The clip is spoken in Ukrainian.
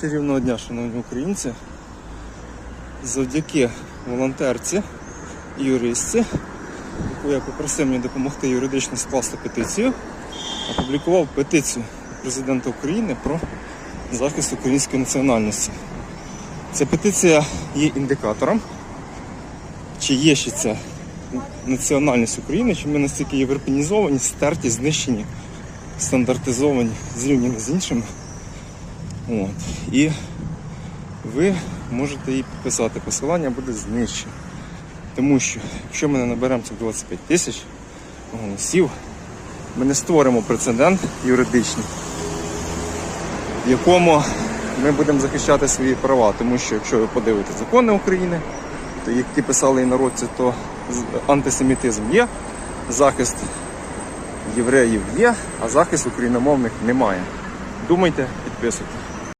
Чарівного дня, шановні українці. Завдяки волонтерці юристці, яку я попросив мені допомогти юридично скласти петицію, опублікував петицію президента України про захист української національності. Ця петиція є індикатором, чи є ще ця національність України, чи ми настільки європенізовані, стерті, знищені, стандартизовані, зрівняні з іншими. От. І ви можете її підписати. Посилання буде знижче. Тому що якщо ми не наберемо цих 25 тисяч голосів, ми не створимо прецедент юридичний, в якому ми будемо захищати свої права. Тому що якщо ви подивитесь закони України, то які писали інородці, то антисемітизм є, захист євреїв є, а захист україномовних немає. Думайте, підписуйте.